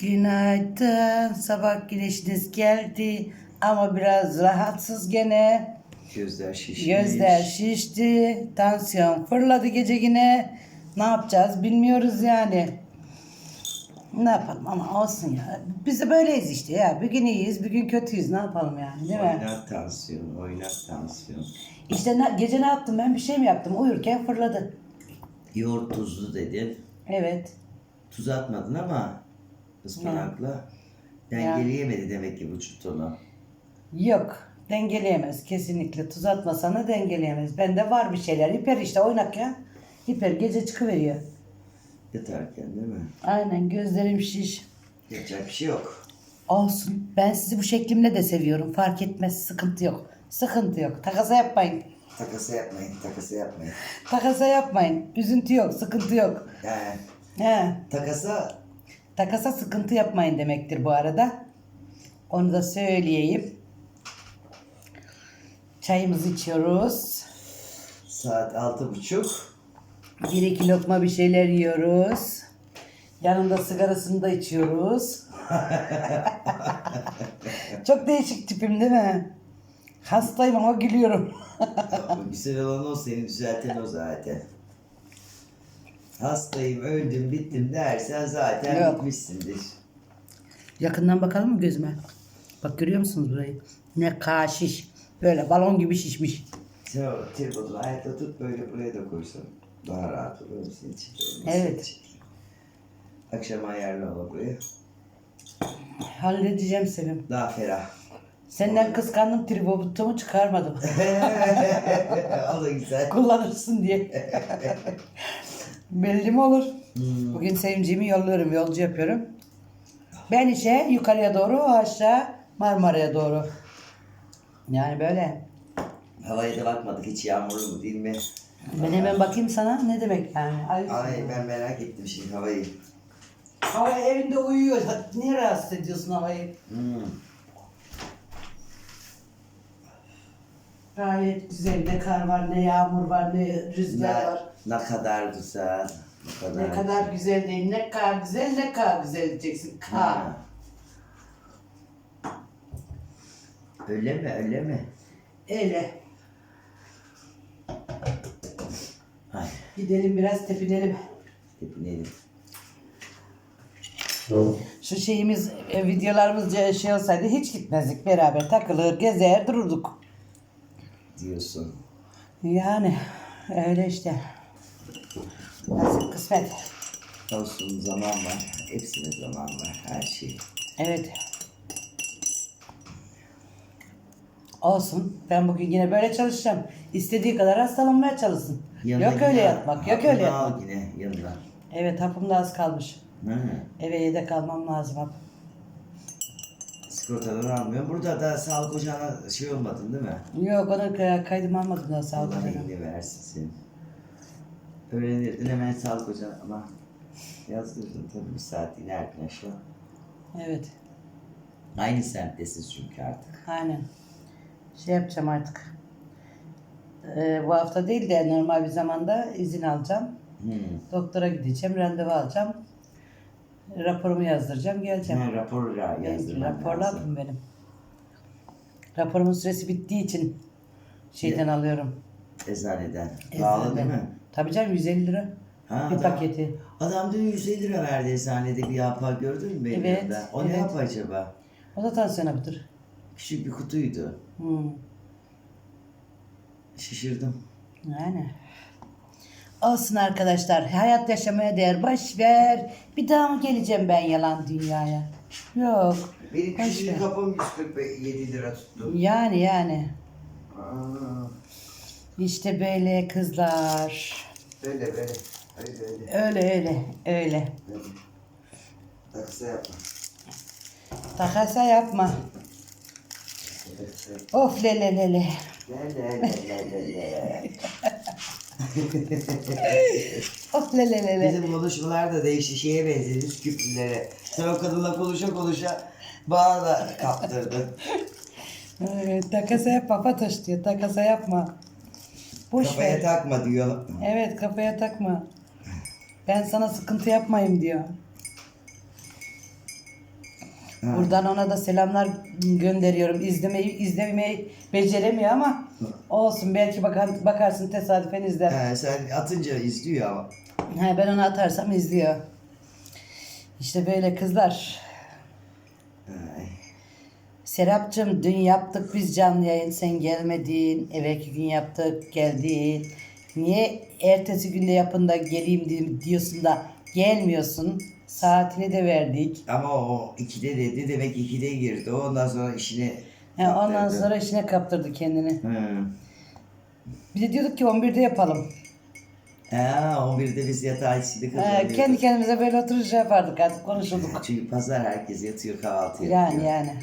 Günaydın. Sabah güneşiniz geldi ama biraz rahatsız gene. Gözler şişmiş. Gözler şişti. Tansiyon fırladı gece yine. Ne yapacağız bilmiyoruz yani. Ne yapalım ama olsun ya. Biz de böyleyiz işte ya. Bir gün iyiyiz, bir gün kötüyüz. Ne yapalım yani değil mi? Oynat tansiyon, oynat tansiyon. İşte ne- gece ne yaptım ben? Bir şey mi yaptım? Uyurken fırladı. Yoğurt tuzlu dedin. Evet. Tuz atmadın ama ıspanakla dengeleyemedi demek ki vücut onu. Yok. Dengeleyemez kesinlikle. Tuz atmasana dengeleyemez. Bende var bir şeyler. Hiper işte oynak ya. Hiper gece çıkıveriyor. Yatarken değil mi? Aynen gözlerim şiş. Yapacak bir şey yok. Olsun. Ben sizi bu şeklimle de seviyorum. Fark etmez. Sıkıntı yok. Sıkıntı yok. Takasa yapmayın. Takası yapmayın, takası yapmayın. Takasa yapmayın. Üzüntü yok. Sıkıntı yok. Yani He. takasa Takasa sıkıntı yapmayın demektir bu arada. Onu da söyleyeyim. Çayımızı içiyoruz. saat altı buçuk. Bir iki lokma bir şeyler yiyoruz. Yanında sigarasını da içiyoruz. Çok değişik tipim değil mi? Hastayım ama gülüyorum. Güzel olan o, seni düzelten o zaten. Hastayım, öldüm, bittim dersen zaten Yok. bitmişsindir. Yakından bakalım mı gözüme? Bak görüyor musunuz burayı? Ne kaşiş. Böyle balon gibi şişmiş. Sen o tripodunu ayakta tut böyle buraya da koysan. Daha rahat olur. Seni çekerim. Evet. seni. Akşam ayarla onu buraya. Halledeceğim Sevim. Daha ferah. Senden kıskandım tribobutumu çıkarmadım. o da güzel. Kullanırsın diye. Belli mi olur? Hmm. Bugün Sevimciğimi yolluyorum, yolcu yapıyorum. Ben işe yukarıya doğru, o aşağı Marmara'ya doğru. Yani böyle. Havaya da bakmadık hiç yağmurlu mu değil mi? Ben hemen bakayım sana ne demek yani. Ay, Ay ben merak ettim şimdi havayı. Hava evinde uyuyor. Niye rahatsız ediyorsun havayı? Hmm. Gayet güzel. Ne kar var, ne yağmur var, ne rüzgar Ne, var. ne kadar güzel. Ne kadar, Ne kadar güzel değil. Ne kadar güzel, ne kadar güzel diyeceksin. Ka. Ha. Öyle mi öyle mi? Öyle. Ay Gidelim biraz tepinelim. tepinelim. Şu şeyimiz, e, videolarımız ce- şey olsaydı hiç gitmezdik beraber. Takılır, gezer, dururduk. Diyorsun. Yani öyle işte. Nasip kısmet. Olsun zaman var. Hepsine zaman var. Her şey. Evet. Olsun. Ben bugün yine böyle çalışacağım. İstediği kadar hastalanmaya çalışsın. Yanına yok öyle yatmak, yok öyle al yatmak. yine yanına. Evet hapım da az kalmış. Hı. Eve yedek almam lazım hap. Sigortadan almıyorum. Burada da sağlık ocağına şey olmadın değil mi? Yok onu ka- kaydım almadım daha sağ ol. Allah iyiliğini versin senin. Öğrenirdin hemen sağlık ocağına ama yazdırdın tabii bir saat inerdin aşağı. Evet. Aynı semttesin çünkü artık. Aynen. Şey yapacağım artık. Ee, bu hafta değil de normal bir zamanda izin alacağım. Hmm. Doktora gideceğim, randevu alacağım. Raporumu yazdıracağım, geleceğim. Ha, rapor ya- Benim yazdırman rapor lazım. lazım benim. Raporumun süresi bittiği için şeyden alıyorum. Eczaneden. Pahalı değil mi? Tabii canım 150 lira. Ha, bir adam- paketi. Adam dün 150 lira verdi eczanede bir yapa gördün mü benim Evet, yanımda? O ne evet. yapa acaba? O da tansiyon hapıdır. Küçük bir kutuydu. Hmm. Şaşırdım. Yani. Olsun arkadaşlar. Hayat yaşamaya değer. Boş ver. Bir daha mı geleceğim ben yalan dünyaya? Yok. Benim Boş ver. küçücük kapım 147 lira tuttu. Yani yani. Aa, İşte böyle kızlar. böyle böyle. Öyle öyle. Öyle öyle. Öyle. Böyle. Taksa yapma. Takasa yapma. Taksa yapma. Of le le le le. Le le le le le le le. Bizim konuşmalar da değişti şeye benzedi küplülere. Sen o kadınla konuşa konuşa bana da kaptırdın. Evet, takasa yapma Fatoş diyor. Takasa yapma. Boş Kafaya ver. takma diyor. Evet kafaya takma. Ben sana sıkıntı yapmayayım diyor. Ha. Buradan ona da selamlar gönderiyorum. İzlemeyi izlemeyi beceremiyor ama olsun belki bakar, bakarsın tesadüfen izler. He, sen atınca izliyor ama. He, ben onu atarsam izliyor. İşte böyle kızlar. Ay. Serapcığım dün yaptık biz canlı yayın sen gelmedin. Evvelki gün yaptık geldin. Niye ertesi günde yapın da geleyim di- diyorsun da gelmiyorsun. Saatini de verdik. Ama o ikide dedi demek ikide girdi. Ondan sonra işine He, ondan kaptırdı. sonra işine kaptırdı kendini. Hı. Bir de diyorduk ki 11'de yapalım. Ha, 11'de biz yatağa içinde kazanıyorduk. kendi kendimize böyle oturup şey yapardık artık konuşurduk. Çünkü pazar herkes yatıyor kahvaltı yapıyor. Yani yani.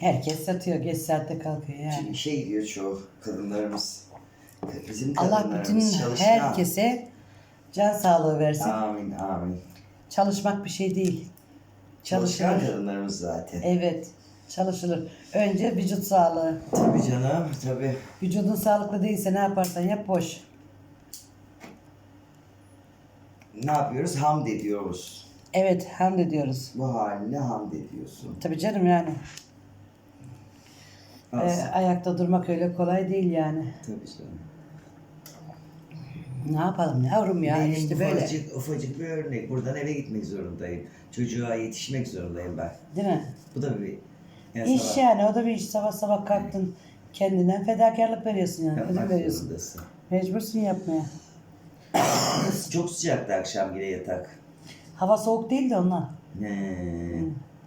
Herkes yatıyor geç saatte kalkıyor yani. Çünkü şey diyor çoğu kadınlarımız. Bizim Allah kadınlarımız bütün çalışkan. herkese can sağlığı versin. Amin amin. Çalışmak bir şey değil. Çalışkan Çalışılır. kadınlarımız zaten. Evet. Çalışılır. Önce vücut sağlığı. Tabii canım tabii. Vücudun sağlıklı değilse ne yaparsan yap boş. Ne yapıyoruz? Hamd ediyoruz. Evet hamd ediyoruz. Bu haline hamd ediyorsun. Tabii canım yani. Ee, ayakta durmak öyle kolay değil yani. Tabii canım. Ne yapalım yavrum ya Benim işte böyle. ufacık, ufacık bir örnek. Buradan eve gitmek zorundayım. Çocuğa yetişmek zorundayım ben. Değil mi? Bu da bir yani İş sabah yani o da bir iş. Sabah sabah kalktın. Kendinden fedakarlık veriyorsun yani. Ödül yapmak veriyorsun. zorundasın. Mecbursun yapmaya. Çok sıcaktı akşam yine yatak. Hava soğuk değil de ondan. He.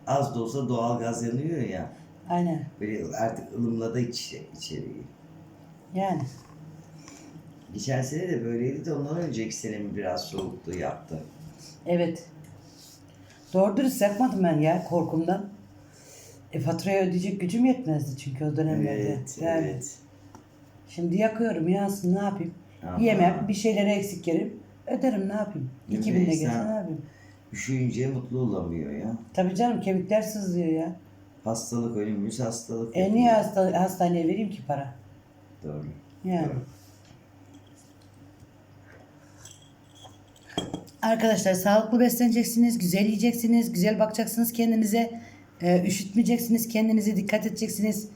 Az da olsa doğal gaz yanıyor ya. Aynen. Böyle artık ılımladı iç, içeriği. Yani. Geçen sene de böyleydi de ondan önceki sene mi biraz soğukluğu yaptı. Evet. Doğru dürüst yakmadım ben ya korkumdan. E faturayı ödeyecek gücüm yetmezdi çünkü o dönemlerde. Evet, yani. evet. Şimdi yakıyorum yansın ne yapayım? Ama- Yemem bir şeyleri eksik yerim. Öderim ne yapayım? Değil mi? 2000'de Sen- gelse ne yapayım? Üşüyünce mutlu olamıyor ya. Tabii canım kemikler sızlıyor ya. Hastalık ölümümüz hastalık. E niye hasta, hastaneye vereyim ki para? Doğru. Yani. Doğru. Arkadaşlar sağlıklı besleneceksiniz, güzel yiyeceksiniz, güzel bakacaksınız kendinize. Ee, üşütmeyeceksiniz, kendinize dikkat edeceksiniz.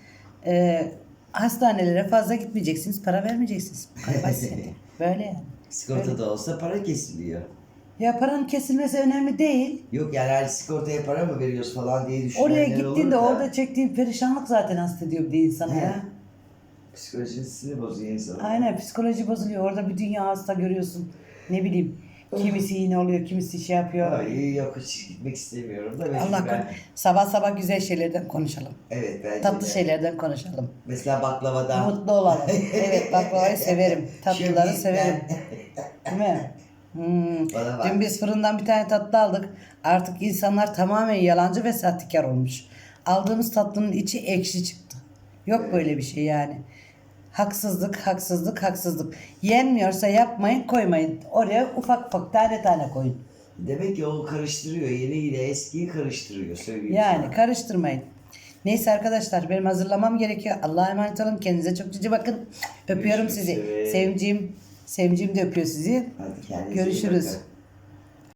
Ee, hastanelere fazla gitmeyeceksiniz, para vermeyeceksiniz. Bu kadar basit. Böyle yani. Sigorta da olsa para kesiliyor. Ya paranın kesilmesi önemli değil. Yok yani her sigortaya para mı veriyoruz falan diye düşünenler Oraya gittiğinde da. orada çektiğin perişanlık zaten hasta ediyor bir de insana He. ya. Psikolojisini bozuyor insanın. Aynen psikoloji bozuluyor. Orada bir dünya hasta görüyorsun. Ne bileyim. Kimisi iğne oluyor, kimisi şey yapıyor. Ay, yok hiç gitmek istemiyorum da. Allah ben. Sabah sabah güzel şeylerden konuşalım. Evet bence Tatlı de. şeylerden konuşalım. Mesela baklavadan. Mutlu olalım. Evet baklavayı severim. Tatlıları Şöbiyet'ten. severim. Değil mi? Hmm. Bana bak. Dün biz fırından bir tane tatlı aldık. Artık insanlar tamamen yalancı ve sahtekar olmuş. Aldığımız tatlının içi ekşi çıktı. Yok böyle bir şey yani. Haksızlık, haksızlık, haksızlık. Yenmiyorsa yapmayın, koymayın. Oraya ufak ufak tane tane koyun. Demek ki o karıştırıyor. Yeni ile eskiyi karıştırıyor söyleyeyim Yani sana. karıştırmayın. Neyse arkadaşlar benim hazırlamam gerekiyor. Allah'a emanet olun. Kendinize çok cici bakın. Öpüyorum Görüşmek sizi. üzere. Sevimciğim, Sevimciğim de öpüyor sizi. Hadi kendinize iyi Görüşürüz. bakın.